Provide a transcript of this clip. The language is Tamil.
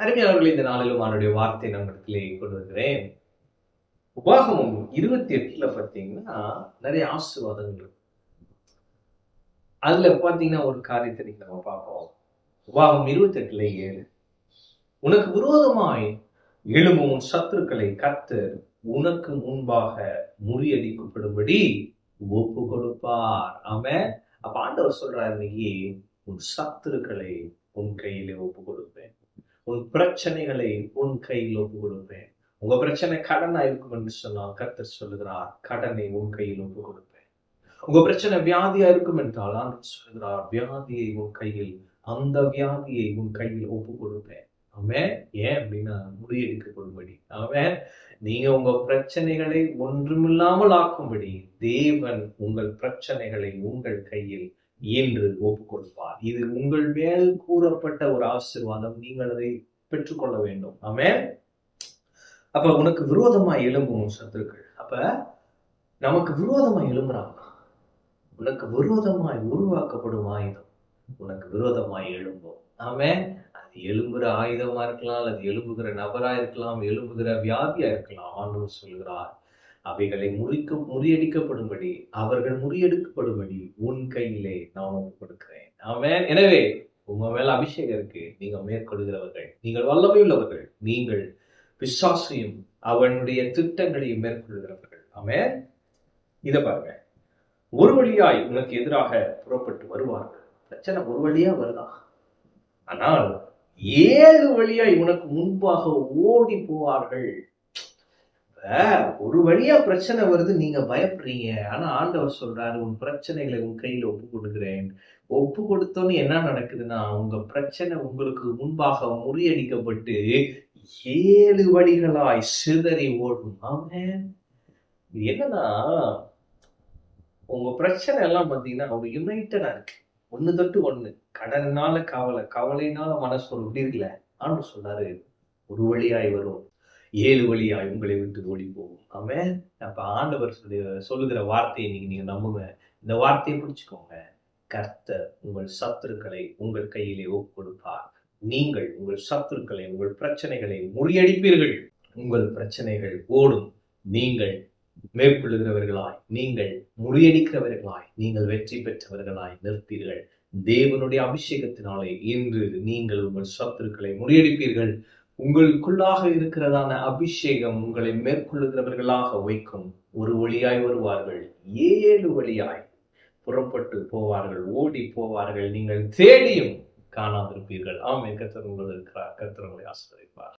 அருமையாளர்கள் இந்த நாளிலும் அவனுடைய வார்த்தை நம்மிடத்திலே கொண்டு வருகிறேன். உபாகமம் இருபத்தி எட்டுல பார்த்தீங்கன்னா நிறைய ஆசீர்வாதங்கள் அதுல பார்த்தீங்கன்னா ஒரு காரியத்தை நீங்க நம்ம பார்ப்போம் உபாகம் இருபத்தி எட்டுல ஏழு. உனக்கு விரோதமாய் எழும்பும் உன் சத்துருக்களை கத்து உனக்கு முன்பாக முறியடிக்கப்படும்படி ஒப்பு கொடுப்பார் அவன் அப்ப ஆண்டவர் சொல்றாரு இன்னைக்கு உன் சத்துருக்களை உன் கையிலே ஒப்பு கொடுப்பேன் உன் பிரச்சனைகளை உன் கையில் ஒப்பு கொடுப்பேன் உங்க பிரச்சனை கடனா இருக்கும் என்று சொன்னால் கர்த்தர் சொல்லுகிறார் கடனை உன் கையில் ஒப்பு கொடுப்பேன் உங்க பிரச்சனை வியாதியா இருக்கும் என்றால் ஆண்டு சொல்லுகிறார் வியாதியை உன் கையில் அந்த வியாதியை உன் கையில் ஒப்பு கொடுப்பேன் அவன் ஏன் அப்படின்னா முறியடிக்கப்படும்படி. அவன் நீங்க உங்க பிரச்சனைகளை ஒன்றுமில்லாமல் ஆக்கும்படி தேவன் உங்கள் பிரச்சனைகளை உங்கள் கையில் என்று ஒப்புக்கொடுப்பார். இது உங்கள் மேல் கூறப்பட்ட ஒரு ஆசீர்வாதம். நீங்கள் அதை பெற்றுக்கொள்ள வேண்டும். ஆமே அப்ப உனக்கு விரோதமா எழும்பும் சத்துருக்கள். அப்ப நமக்கு விரோதமா எழும்புறாங்க. உனக்கு விரோதமாய் உருவாக்கப்படும் ஆயுதம். உனக்கு விரோதமாய் எழும்பும். ஆமே அது எழும்புற ஆயுதமா இருக்கலாம் அல்லது எழும்புகிற நபரா இருக்கலாம் எழும்புகிற வியாதியா இருக்கலாம். ஆண்டவர் சொல்கிறார் அவைகளை முறிக்க முறியடிக்கப்படும்படி அவர்கள் முறியடிக்கப்படும்படி உன் கையிலே நான் ஒப்பு கொடுக்கிறேன் அவன் எனவே உங்க மேல அபிஷேகம் இருக்கு. நீங்க மேற்கொள்கிறவர்கள் நீங்கள் வல்லமை உள்ளவர்கள் நீங்கள் விசுவாசையும் அவனுடைய திட்டங்களையும் மேற்கொள்கிறவர்கள். அவன் இதை பாருங்க. ஒரு வழியாய் உனக்கு எதிராக புறப்பட்டு வருவார்கள். பிரச்சனை ஒரு வழியா வருதா? ஆனால் ஏழு வழியாய் உனக்கு முன்பாக ஓடி போவார்கள். ஒரு வழியா பிரச்சனை வருது நீங்க பயப்படுறீங்க. ஆனா ஆண்டவர் சொல்றாரு உன் பிரச்சனைகளை உன் கையில ஒப்பு கொடுக்குறேன் ஒப்பு கொடுத்தோன்னு என்ன நடக்குதுன்னா உங்க பிரச்சனை உங்களுக்கு முன்பாக முறியடிக்கப்பட்டு ஏழு வழிகளாய் சிதறி ஓடும். ஆமென். இது என்னன்னா உங்க பிரச்சனை எல்லாம் பாத்தீங்கன்னா ஒரு யுனைட்டடா இருக்கு. ஒண்ணு தொட்டு ஒண்ணு. கடனால கவலை கவலைனால மனசு ஒரு இப்படி இருக்குல்ல? ஆண்டு சொன்னாரு ஒரு வழியாய் வரும். ஏழு வழியாய் உங்களை விட்டு ஓடி போகும் அவன் அப்ப ஆண்டவர் சொல்லி சொல்லுகிற வார்த்தையை நீங்க நீங்க நம்புங்க. இந்த வார்த்தையை பிடிச்சிக்கோங்க. கர்த்தர் உங்கள் சத்துருக்களை உங்கள் கையிலே ஒப்பு கொடுப்பார் நீங்கள் உங்கள் சத்துருக்களை உங்கள் பிரச்சனைகளை முறியடிப்பீர்கள். உங்கள் பிரச்சனைகள் ஓடும். நீங்கள் மேற்கொள்ளுகிறவர்களாய் நீங்கள் முறியடிக்கிறவர்களாய் நீங்கள் வெற்றி பெற்றவர்களாய் நிற்பீர்கள். தேவனுடைய அபிஷேகத்தினாலே இன்று நீங்கள் உங்கள் சத்துருக்களை முறியடிப்பீர்கள். உங்களுக்குள்ளாக இருக்கிறதான அபிஷேகம் உங்களை மேற்கொள்ளுகிறவர்களாக வைக்கும். ஒரு வழியாய் வருவார்கள். ஏழு வழியாய் புறப்பட்டு போவார்கள் ஓடி போவார்கள். நீங்கள் தேடியும் காணாதிருப்பீர்கள். ஆமே கர்த்தர் உங்கள் இருக்கிறார். கர்த்தர் உங்களை ஆசிரியப்பார்